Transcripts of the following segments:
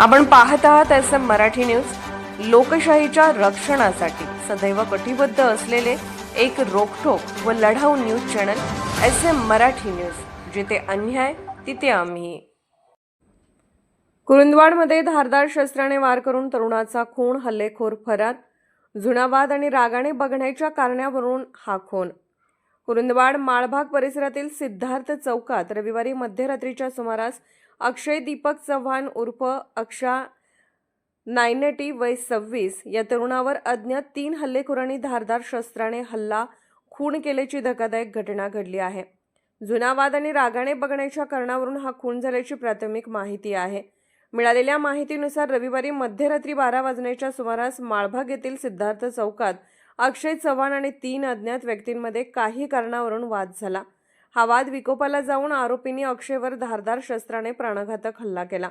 आपण पाहत आहात एस एम मराठी न्यूज. लोकशाहीच्या रक्षणासाठी सदैव कटिबद्ध असलेले एक रोखोक व लढाऊ news channel S M Marathi news. जिथे अन्याय तिथे आम्ही. कुरुंदवाडमध्ये धारदार शस्त्राने वार करून तरुणाचा खून हल्लेखोर फरार. जुनावाद आणि रागाने बघण्याच्या कारणावरून हा खून. कुरुंदवाड माळभाग परिसरातील सिद्धार्थ चौकात रविवारी मध्यरात्रीच्या सुमारास अक्षय दीपक चव्हाण उर्फ अक्षा नायनटी वय सव्वीस या तरुणावर अज्ञात तीन हल्लेखोरांनी धारदार शस्त्राने हल्ला खून केल्याची धक्कादायक घटना घडली आहे. जुना वाद आणि रागाने बघण्याच्या कारणावरून हा खून झाल्याची प्राथमिक माहिती आहे. मिळालेल्या माहितीनुसार रविवारी मध्यरात्री बारा वाजण्याच्या सुमारास माळभाग येथील सिद्धार्थ चौकात अक्षय चव्हाण आणि तीन अज्ञात व्यक्तींमध्ये काही कारणावरून वाद झाला. हा वाद विकोपाला जाऊन आरोपींनी अक्षयवर धारदार शस्त्राने प्राणघातक हल्ला केला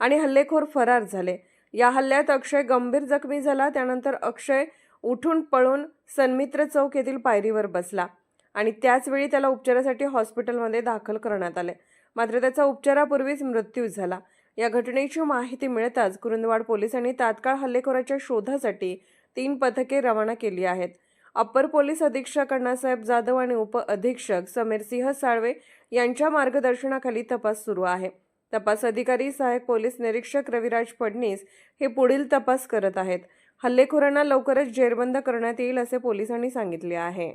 आणि हल्लेखोर फरार झाले. या हल्ल्यात अक्षय गंभीर जखमी झाला त्यानंतर अक्षय उठून पळून सन्मित्र चौक येथील पायरीवर बसला आणि त्याचवेळी त्याला उपचारासाठी हॉस्पिटलमध्ये दाखल करण्यात आले. मात्र त्याचा उपचारापूर्वीच मृत्यू झाला. या घटनेची माहिती मिळताच कुरुंदवाड पोलिसांनी तात्काळ हल्लेखोराच्या शोधासाठी तीन पथके रवाना केली आहेत. अप्पर पोलीस अधीक्षक अण्णासाहेब जाधव आणि उप अधीक्षक समीरसिंह साळवे यांच्या मार्गदर्शनाखाली तपास सुरू आहे. तपास अधिकारी सहाय्यक पोलीस निरीक्षक रविराज फडणीस हे पुढील तपास करत आहेत. हल्लेखोरांना लवकरच जेरबंद करण्यात येईल असे पोलिसांनी सांगितले आहे.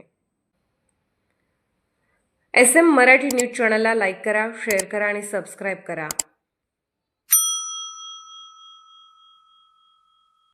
एस एम मराठी न्यूज चॅनलला लाईक करा शेअर करा आणि सबस्क्राईब करा.